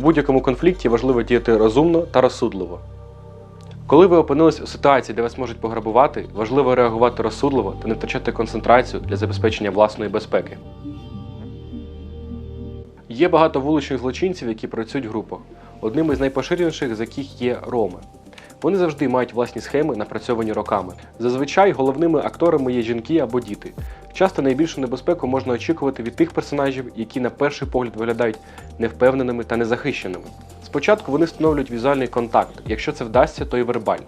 У будь-якому конфлікті важливо діяти розумно та розсудливо. Коли ви опинились у ситуації, де вас можуть пограбувати, важливо реагувати розсудливо та не втрачати концентрацію для забезпечення власної безпеки. Є багато вуличних злочинців, які працюють в групах. Одним із найпоширеніших з яких є роми. Вони завжди мають власні схеми, напрацьовані роками. Зазвичай головними акторами є жінки або діти. Часто найбільшу небезпеку можна очікувати від тих персонажів, які на перший погляд виглядають невпевненими та незахищеними. Спочатку вони встановлюють візуальний контакт, якщо це вдасться, то і вербальний.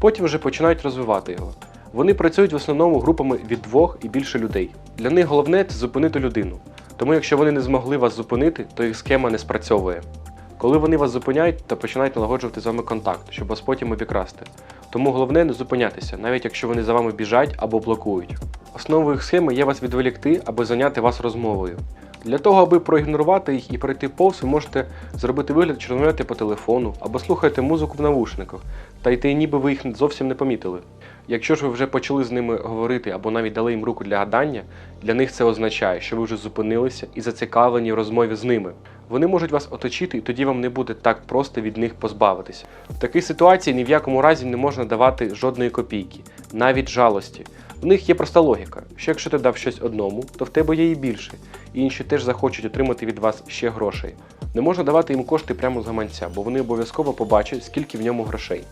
Потім вже починають розвивати його. Вони працюють в основному групами від двох і більше людей. Для них головне це зупинити людину. Тому якщо вони не змогли вас зупинити, то їх схема не спрацьовує. Коли вони вас зупиняють, то починають налагоджувати з вами контакт, щоб вас потім обікрасти. Тому головне не зупинятися, навіть якщо вони за вами біжать або блокують. Основою їх схеми є вас відволікти або зайняти вас розмовою. Для того, аби проігнорувати їх і пройти повз, ви можете зробити вигляд, що розмовляєте по телефону або слухаєте музику в навушниках, та йти ніби ви їх зовсім не помітили. Якщо ж ви вже почали з ними говорити або навіть дали їм руку для гадання, для них це означає, що ви вже зупинилися і зацікавлені в розмові з ними. Вони можуть вас оточити, і тоді вам не буде так просто від них позбавитися. В такій ситуації ні в якому разі не можна давати жодної копійки, навіть жалості. В них є проста логіка, що якщо ти дав щось одному, то в тебе є і більше, і інші теж захочуть отримати від вас ще грошей. Не можна давати їм кошти прямо з гаманця, бо вони обов'язково побачать, скільки в ньому грошей.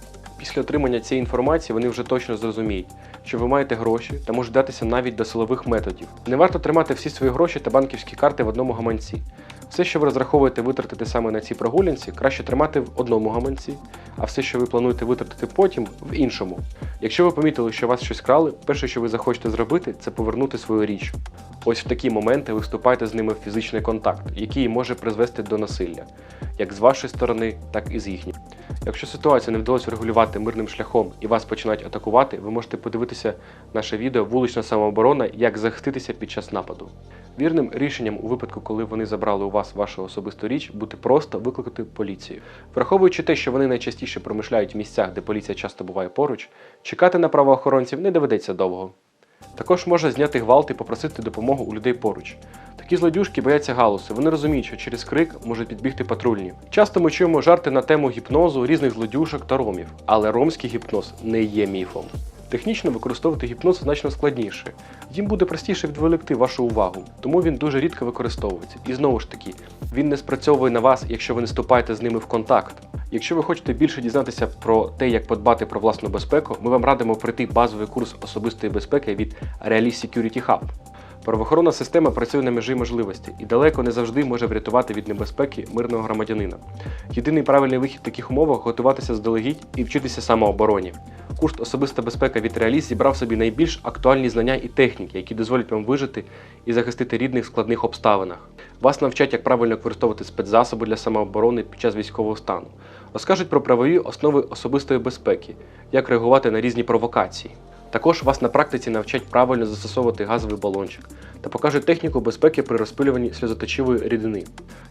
Після отримання цієї інформації вони вже точно зрозуміють, що ви маєте гроші та можуть датися навіть до силових методів. Не варто тримати всі свої гроші та банківські карти в одному гаманці. Все, що ви розраховуєте витратити саме на ці прогулянці, краще тримати в одному гаманці, а все, що ви плануєте витратити потім, в іншому. Якщо ви помітили, що вас щось крали, перше, що ви захочете зробити, це повернути свою річ. Ось в такі моменти ви вступаєте з ними в фізичний контакт, який може призвести до насилля, як з вашої сторони, так і з їхньої. Якщо ситуацію не вдалося врегулювати мирним шляхом і вас починають атакувати, ви можете подивитися наше відео Вулична самооборона, як захиститися під час нападу. Вірним рішенням у випадку, коли вони забрали у вас вашу особисту річ, буде просто викликати поліцію. Враховуючи те, що вони найчастіше промишляють в місцях, де поліція часто буває поруч, чекати на правоохоронців не доведеться довго. Також можна зняти гвалт і попросити допомогу у людей поруч. Такі злодюжки бояться галуси. Вони розуміють, що через крик можуть підбігти патрульні. Часто ми чуємо жарти на тему гіпнозу різних злодюжок та ромів, але ромський гіпноз не є міфом. Технічно використовувати гіпноз значно складніше. Їм буде простіше відволікти вашу увагу, тому він дуже рідко використовується. І знову ж таки, він не спрацьовує на вас, якщо ви не вступаєте з ними в контакт. Якщо ви хочете більше дізнатися про те, як подбати про власну безпеку, ми вам радимо пройти базовий курс особистої безпеки від Realist Security Hub. Правоохоронна система працює на межі можливості і далеко не завжди може врятувати від небезпеки мирного громадянина. Єдиний правильний вихід в таких умовах готуватися здалегідь і вчитися самообороні. Курс Особиста безпека від Реаліст зібрав собі найбільш актуальні знання і техніки, які дозволять вам вижити і захистити рідних в складних обставинах. Вас навчать, як правильно використовувати спецзасоби для самооборони під час військового стану. Розкажуть про правові основи особистої безпеки, як реагувати на різні провокації. Також вас на практиці навчать правильно застосовувати газовий балончик та покажуть техніку безпеки при розпилюванні сльозоточивої рідини.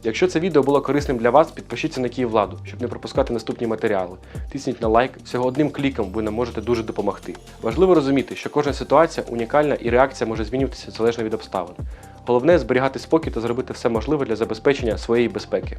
Якщо це відео було корисним для вас, підпишіться на Київладу, щоб не пропускати наступні матеріали. Тисніть на лайк, всього одним кліком ви нам можете дуже допомогти. Важливо розуміти, що кожна ситуація унікальна і реакція може змінюватися залежно від обставин. Головне зберігати спокій та зробити все можливе для забезпечення своєї безпеки.